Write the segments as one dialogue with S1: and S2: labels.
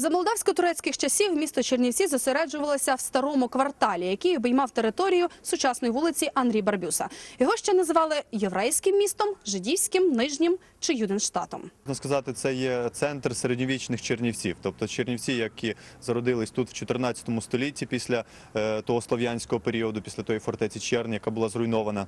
S1: За молдавсько-турецьких часів місто Чернівці зосереджувалося в старому кварталі, який обіймав територію сучасної вулиці Андрій Барбюса. Його ще називали єврейським містом, жидівським, нижнім чи юденштатом.
S2: Можна сказати, це є центр середньовічних чернівців. Тобто чернівці, які зародились тут в 14 столітті після е, того слов'янського періоду, після тої фортеці Черні, яка була зруйнована.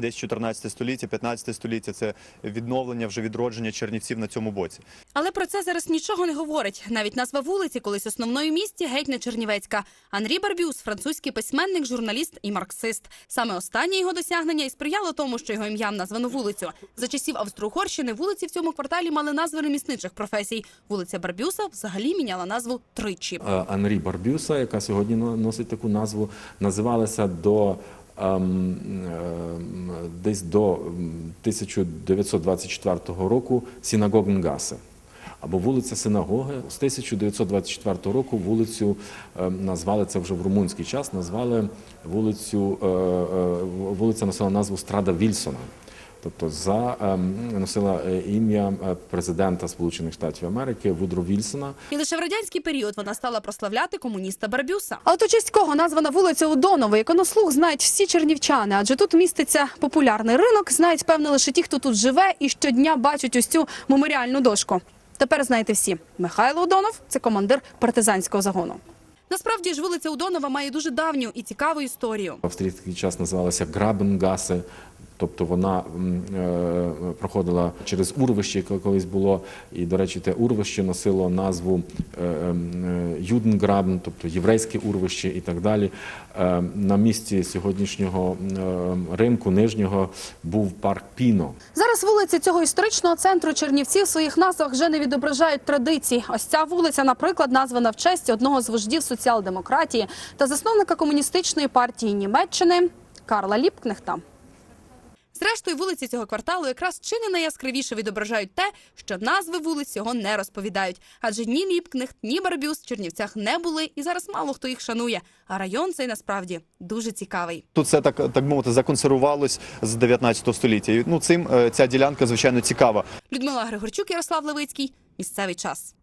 S2: Десь 14 століття, 15 століття це відновлення, вже відродження чернівців на цьому боці.
S1: Але про це зараз нічого не говорить. Навіть назва вулиці, колись основної місті, геть не Чернівецька. Анрі Барбюс, французький письменник, журналіст і марксист. Саме останнє його досягнення і сприяло тому, що його ім'ям названо вулицю. За часів Австро-Угорщини вулиці в цьому кварталі мали назви ремісничих професій. Вулиця Барбюса взагалі міняла назву тричі.
S3: Е, Анрі Барбюса, яка сьогодні но- носить таку назву, називалася до десь до ем, 1924 року Синагогенгасе. Або вулиця Синагоги з 1924 року вулицю ем, назвали це вже в румунський час. Назвали вулицю е, е, вулиця носила назву Страда Вільсона. Тобто за ем, носила е, ім'я е, президента Сполучених Штатів Америки Вудро Вільсона.
S1: І лише в радянський період вона стала прославляти комуніста Барбюса. А от у честь кого названа вулиця Удонова, яку на слух знають всі чернівчани, адже тут міститься популярний ринок, знають певно лише ті, хто тут живе і щодня бачать ось цю меморіальну дошку. Тепер знаєте всі. Михайло Удонов це командир партизанського загону. Насправді ж вулиця Удонова має дуже давню і цікаву історію.
S3: В австрійський час називалася Грабенгасе, тобто вона е, проходила через урвище, яке колись було. І, до речі, те урвище носило назву е, е, Юденграбен, тобто єврейське урвище і так далі. На місці сьогоднішнього ринку нижнього був парк Піно.
S1: Зараз вулиці цього історичного центру Чернівців в своїх назвах вже не відображають традицій. Ось ця вулиця, наприклад, названа в честь одного з вождів соціал-демократії та засновника комуністичної партії Німеччини Карла Ліпкнехта. Зрештою, вулиці цього кварталу якраз чи не найяскравіше відображають те, що назви вулиць цього не розповідають. Адже ні Ліпкнехт, ні Барбюс в Чернівцях не були, і зараз мало хто їх шанує. А район цей насправді дуже цікавий.
S2: Тут все так, так мовити, законсервувалось з 19 століття. І, ну, цим е, ця ділянка, звичайно, цікава.
S1: Людмила Григорчук, Ярослав Левицький. Місцевий час.